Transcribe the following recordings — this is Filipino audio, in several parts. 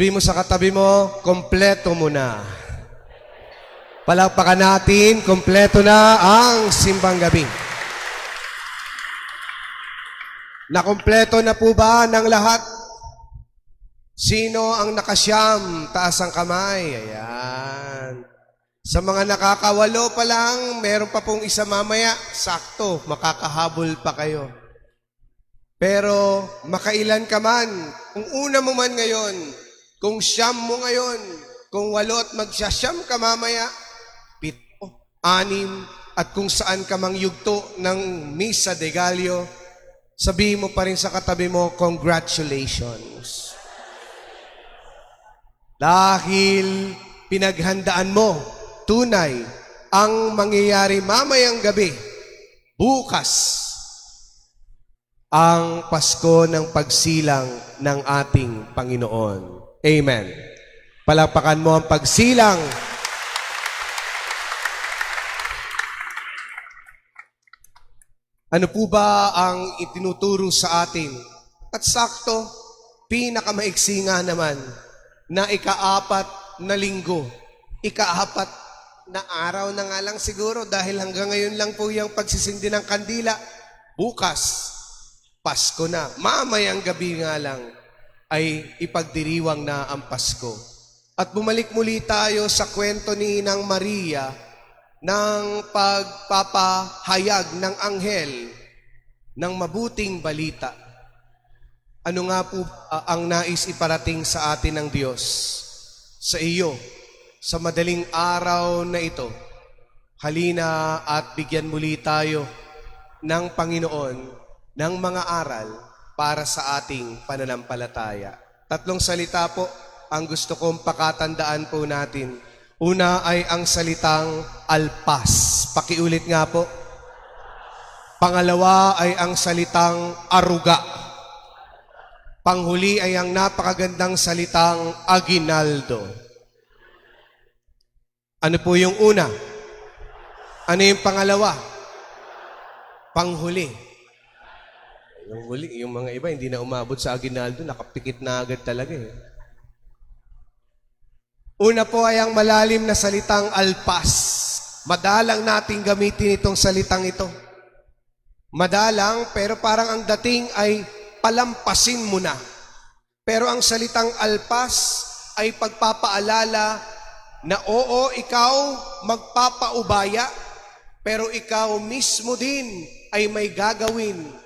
Sabi mo sa katabi mo, kompleto mo na. Palakpakan natin, kompleto na ang simbang gabi. Nakompleto na po ba ng lahat? Sino ang nakasyam? Taas ang kamay. Ayan. Sa mga nakakawalo pa lang, meron pa pong isa mamaya. Sakto, makakahabol pa kayo. Pero makailan ka man, kung una mo man ngayon, kung siyam mo ngayon, kung walo at magsasyam ka mamaya, pito, anim, at kung saan ka mang yugto ng Misa de Gallo, sabihin mo pa rin sa katabi mo, congratulations. Dahil pinaghandaan mo, tunay, ang mangyayari mamayang gabi, bukas, ang Pasko ng pagsilang ng ating Panginoon. Amen. Palakpakan mo ang pagsilang. Ano po ba ang itinuturo sa atin? At sakto, pinakamaiksi nga naman na ikaapat na linggo, ikaapat na araw na nga lang siguro dahil hanggang ngayon lang po yung pagsisindi ng kandila. Bukas, Pasko na. Mamayang gabi nga lang ay ipagdiriwang na ang Pasko. At bumalik muli tayo sa kwento ni Inang Maria ng pagpapahayag ng anghel ng mabuting balita. Ano nga po ah, ang nais iparating sa atin ng Diyos? Sa iyo, sa madaling araw na ito, halina at bigyan muli tayo ng Panginoon ng mga aral para sa ating pananampalataya. Tatlong salita po ang gusto kong pakatandaan po natin. Una ay ang salitang alpas. Pakiulit nga po. Pangalawa ay ang salitang aruga. Panghuli ay ang napakagandang salitang aginaldo. Ano po yung una? Ano yung pangalawa? Panghuli. Yung huli, yung mga iba hindi na umabot sa aginaldo, nakapikit na agad talaga eh. Una po ay ang malalim na salitang alpas. Madalang nating gamitin itong salitang ito. Madalang, pero parang ang dating ay palampasin mo na. Pero ang salitang alpas ay pagpapaalala na oo, ikaw magpapaubaya, pero ikaw mismo din ay may gagawin.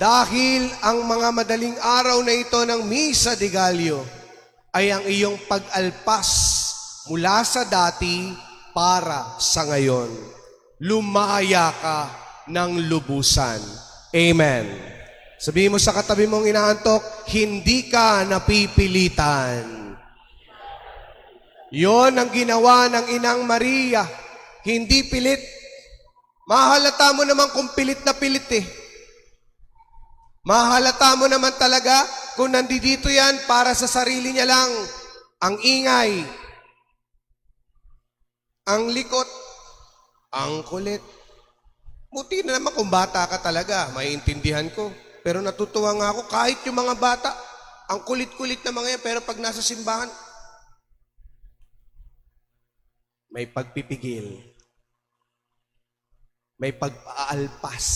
Dahil ang mga madaling araw na ito ng Misa de Gallo ay ang iyong pag-alpas mula sa dati para sa ngayon. Lumaya ka ng lubusan. Amen. Sabihin mo sa katabi mong inaantok, hindi ka napipilitan. Yon ang ginawa ng Inang Maria. Hindi pilit. Mahalata mo naman kung pilit na pilit eh. Mahalata mo naman talaga kung nandito yan para sa sarili niya lang. Ang ingay, ang likot, ang kulit. Buti na naman kung bata ka talaga, maiintindihan ko. Pero natutuwa nga ako kahit yung mga bata, ang kulit-kulit na mga yan, pero pag nasa simbahan, may pagpipigil, may pagpaalpas,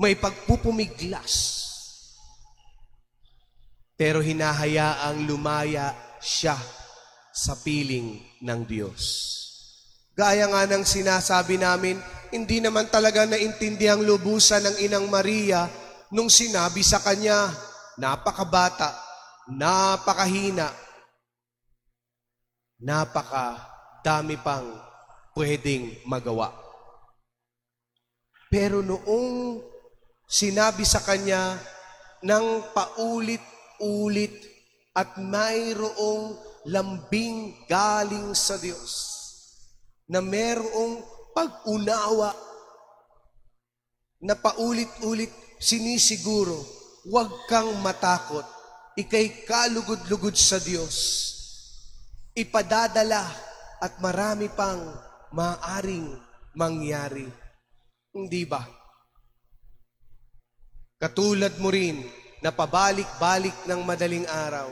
may pagpupumiglas. Pero hinahayaang lumaya siya sa piling ng Diyos. Gaya nga ng sinasabi namin, hindi naman talaga naintindihang lubusan ng Inang Maria nung sinabi sa kanya, napakabata, napakahina, napakadami pang pwedeng magawa. Pero noong sinabi sa kanya ng paulit-ulit at mayroong lambing galing sa Diyos na merong pag-unawa na paulit-ulit sinisiguro, huwag kang matakot, ikay kalugod-lugod sa Diyos. Ipadadala at marami pang maaring mangyari. Hindi ba? Katulad mo rin na pabalik-balik ng madaling araw,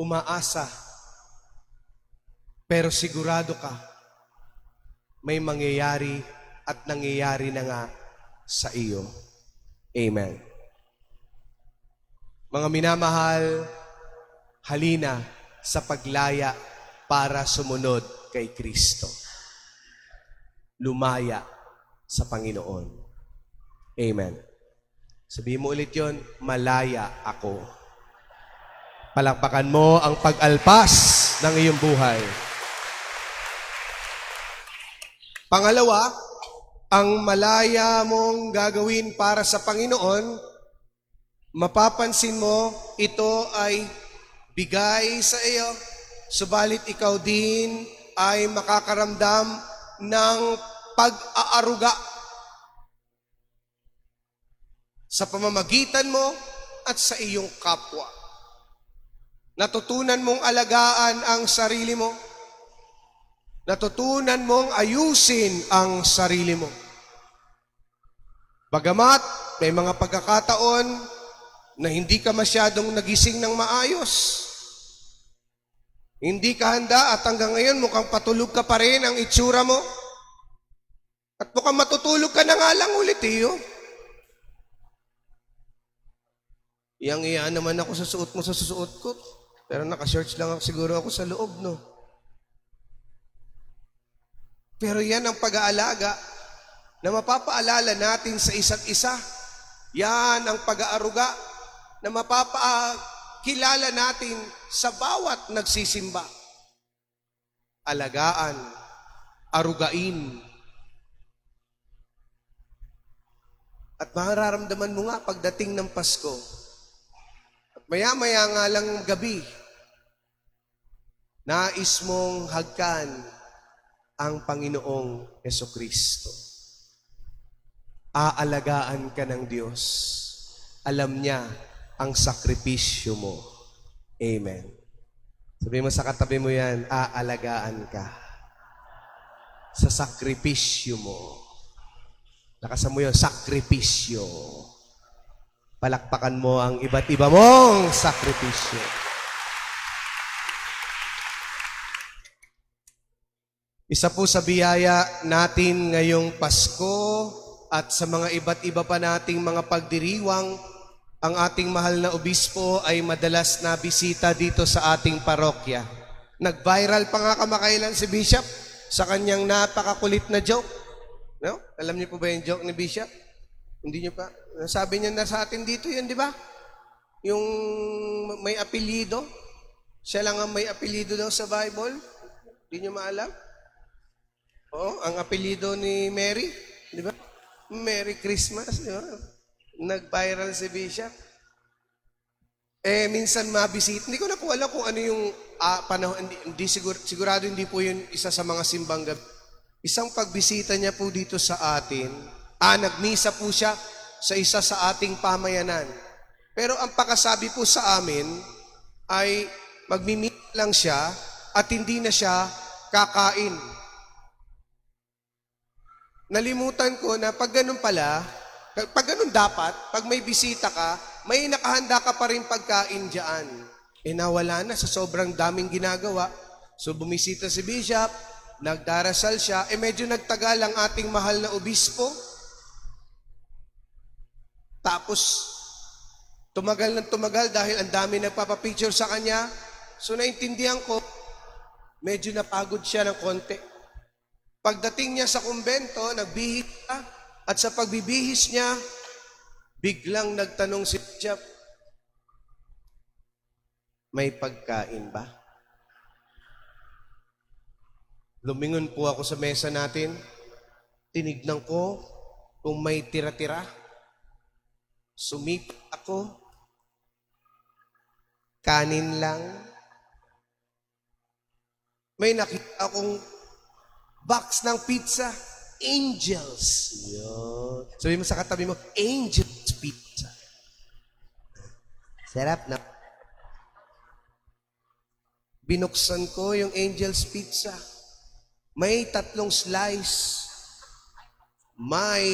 umaasa, pero sigurado ka, may mangyayari at nangyayari na nga sa iyo. Amen. Mga minamahal, halina sa paglaya para sumunod kay Kristo. Lumaya sa Panginoon. Amen. Sabihin mo ulit yon, malaya ako. Palakpakan mo ang pag-alpas ng iyong buhay. Pangalawa, ang malaya mong gagawin para sa Panginoon, mapapansin mo ito ay bigay sa iyo, subalit ikaw din ay makakaramdam ng pag-aaruga sa pamamagitan mo at sa iyong kapwa. Natutunan mong alagaan ang sarili mo. Natutunan mong ayusin ang sarili mo. Bagamat may mga pagkakataon na hindi ka masyadong nagising ng maayos. Hindi ka handa at hanggang ngayon mukhang patulog ka pa rin ang itsura mo. At mukhang matutulog ka na nga lang ulit, iyo. Iyang iya naman ako sa suot mo sa susuot ko. Pero naka-shorts lang ako siguro ako sa loob, no? Pero yan ang pag-aalaga na mapapaalala natin sa isa't isa. Yan ang pag-aaruga na mapapakilala natin sa bawat nagsisimba. Alagaan, arugain. At mararamdaman mo nga pagdating ng Pasko, maya-maya nga lang gabi, nais mong hagkan ang Panginoong Yeso Kristo. Aalagaan ka ng Diyos. Alam niya ang sakripisyo mo. Amen. Sabi mo sa katabi mo yan, aalagaan ka. Sa sakripisyo mo. Lakasan mo yun, sakripisyo. Palakpakan mo ang iba't iba mong sakripisyo. Isa po sa biyaya natin ngayong Pasko at sa mga iba't iba pa nating mga pagdiriwang, ang ating mahal na obispo ay madalas na bisita dito sa ating parokya. Nag-viral pa nga kamakailan si Bishop sa kanyang napakakulit na joke. No? Alam niyo po ba yung joke ni Bishop? Hindi niyo pa? Sabi niya na sa atin dito yun, di ba? Yung may apelido. Siya lang ang may apelido daw sa Bible. Hindi niyo maalam? Oo, ang apelido ni Mary, di ba? Merry Christmas, di ba? Nag-viral si Bishop. Eh, minsan mabisit. Hindi ko na po alam kung ano yung ah, panahon. Hindi, hindi sigur, sigurado hindi po yun isa sa mga simbang gabi. Isang pagbisita niya po dito sa atin. Ah, nagmisa po siya sa isa sa ating pamayanan. Pero ang pakasabi po sa amin ay magmimit lang siya at hindi na siya kakain. Nalimutan ko na pag ganun pala, pag ganun dapat, pag may bisita ka, may nakahanda ka pa rin pagkain dyan. Eh nawala na sa sobrang daming ginagawa. So bumisita si Bishop, nagdarasal siya, eh medyo nagtagal ang ating mahal na obispo. Tapos, tumagal ng tumagal dahil ang dami nagpapapicture sa kanya. So naintindihan ko, medyo napagod siya ng konti. Pagdating niya sa kumbento, nagbihis siya, at sa pagbibihis niya, biglang nagtanong si Bishop, may pagkain ba? Lumingon po ako sa mesa natin, tinignan ko kung may tira-tira. Sumip ako, kanin lang. May nakita akong box ng pizza. Angels. Yun. Sabi mo sa katabi mo, Angels Pizza. Sarap na. Binuksan ko yung Angels Pizza. May tatlong slice. May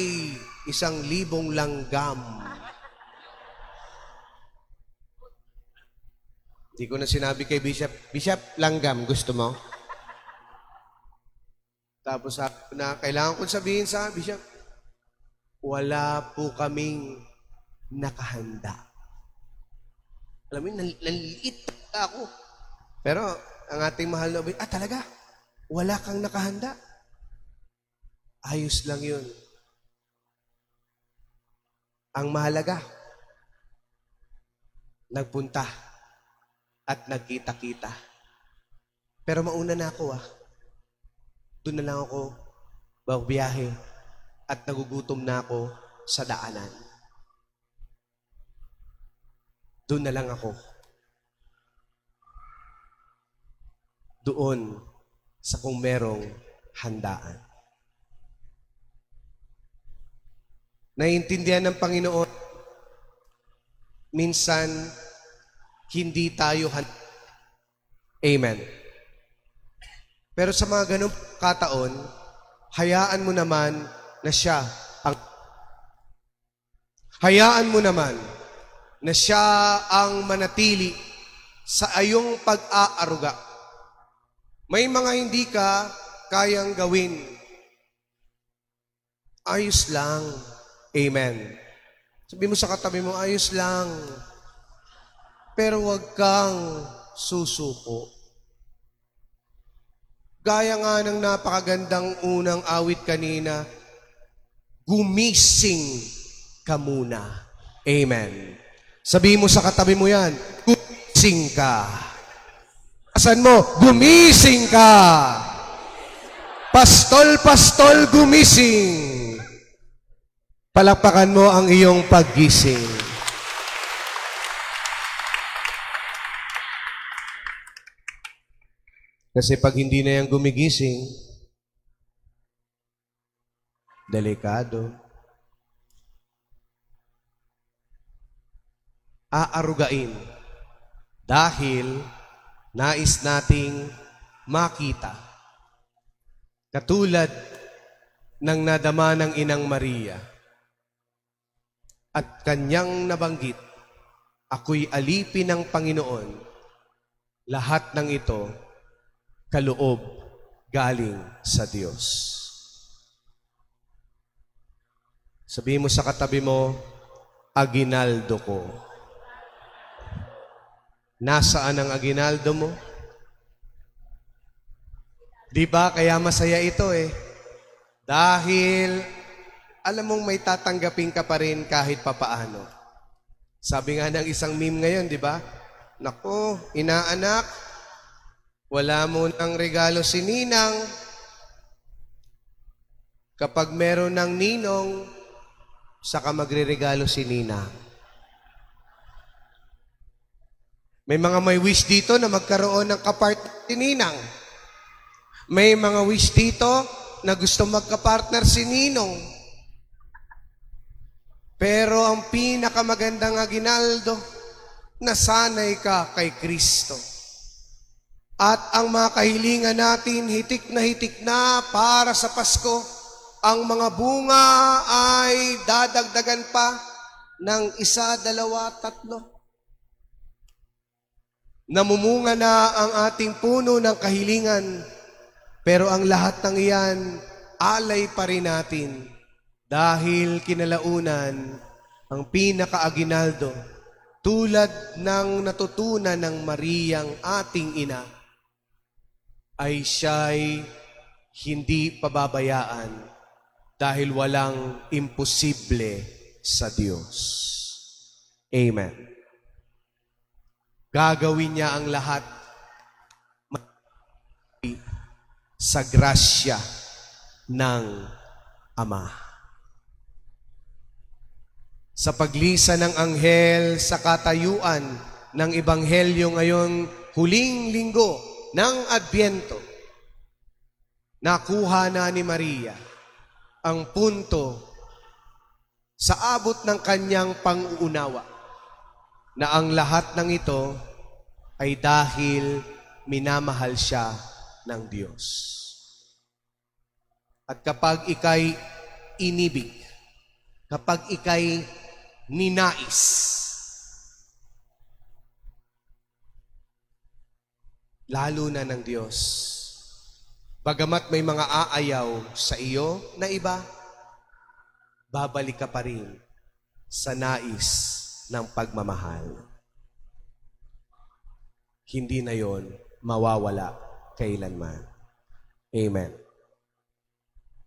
isang libong langgam. Hindi ko na sinabi kay Bishop, Bishop, langgam, gusto mo? Tapos sabi ko na, kailangan kong sabihin sa Bishop, wala po kaming nakahanda. Alam mo, nal- naliit ako. Pero, ang ating mahal na ah talaga, wala kang nakahanda. Ayos lang yun. Ang mahalaga, nagpunta at nagkita-kita. Pero mauna na ako ah. Doon na lang ako biyahe at nagugutom na ako sa daanan. Doon na lang ako. Doon sa kung merong handaan. Naiintindihan ng Panginoon, minsan hindi tayo handa. Amen. Pero sa mga ganong kataon, hayaan mo naman na siya ang Hayaan mo naman na siya ang manatili sa ayong pag-aaruga. May mga hindi ka kayang gawin. Ayos lang. Amen. Sabi mo sa katabi mo, ayos lang. Pero wag kang susuko. Gaya nga ng napakagandang unang awit kanina, gumising ka muna. Amen. Sabi mo sa katabi mo yan, gumising ka. Asan mo? Gumising ka. Pastol, pastol, gumising. Palakpakan mo ang iyong paggising. Kasi pag hindi na yan gumigising, delikado. Aarugain dahil nais nating makita. Katulad ng nadama ng Inang Maria at kanyang nabanggit, ako'y alipin ng Panginoon. Lahat ng ito kaloob galing sa Diyos. Sabihin mo sa katabi mo, aginaldo ko. Nasaan ang aginaldo mo? Di ba? Kaya masaya ito eh. Dahil alam mong may tatanggapin ka pa rin kahit papaano. Sabi nga ng isang meme ngayon, di ba? Nako, inaanak, wala mo ng regalo si Ninang. Kapag meron ng ninong, saka magre-regalo si Ninang. May mga may wish dito na magkaroon ng kapart si Ninang. May mga wish dito na gusto magka-partner si Ninong. Pero ang pinakamagandang aginaldo, nasanay ka kay Kristo. At ang mga kahilingan natin, hitik na hitik na para sa Pasko, ang mga bunga ay dadagdagan pa ng isa, dalawa, tatlo. Namumunga na ang ating puno ng kahilingan, pero ang lahat ng iyan, alay pa rin natin dahil kinalaunan ang pinakaaginaldo tulad ng natutunan ng Mariyang ating ina ay siya'y hindi pababayaan dahil walang imposible sa Diyos. Amen. Gagawin niya ang lahat sa grasya ng Ama. Sa paglisa ng anghel sa katayuan ng Ebanghelyo ngayon, huling linggo ng Adbyento, nakuha na ni Maria ang punto sa abot ng kanyang panguunawa na ang lahat ng ito ay dahil minamahal siya ng Diyos. At kapag ikay inibig, kapag ikay ninais, lalo na ng Diyos. Bagamat may mga aayaw sa iyo na iba, babalik ka pa rin sa nais ng pagmamahal. Hindi na yon mawawala kailanman. Amen.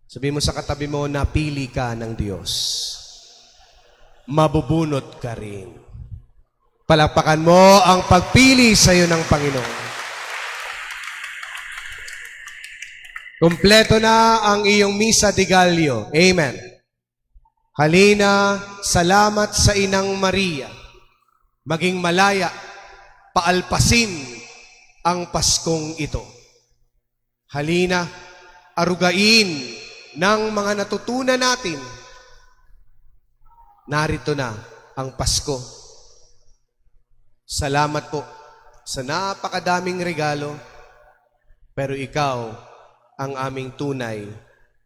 Sabi mo sa katabi mo, napili ka ng Diyos. Mabubunot ka rin. Palakpakan mo ang pagpili sa iyo ng Panginoon. Kompleto na ang iyong misa de Gallio. Amen. Halina, salamat sa Inang Maria. Maging malaya, paalpasin ang Paskong ito. Halina, arugain ng mga natutunan natin. Narito na ang Pasko. Salamat po sa napakadaming regalo, pero ikaw ang aming tunay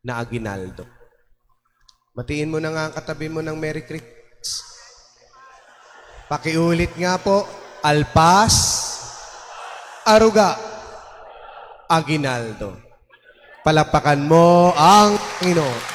na aginaldo. Matiin mo na nga ang katabi mo ng Merry Christmas. Pakiulit nga po, Alpas, Aruga, Aginaldo. Palapakan mo ang Panginoon.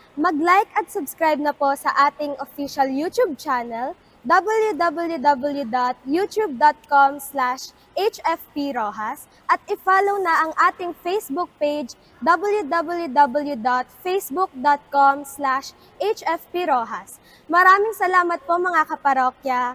mag-like at subscribe na po sa ating official YouTube channel www.youtube.com slash hfprojas at i-follow na ang ating Facebook page www.facebook.com slash hfprojas. Maraming salamat po mga kaparokya!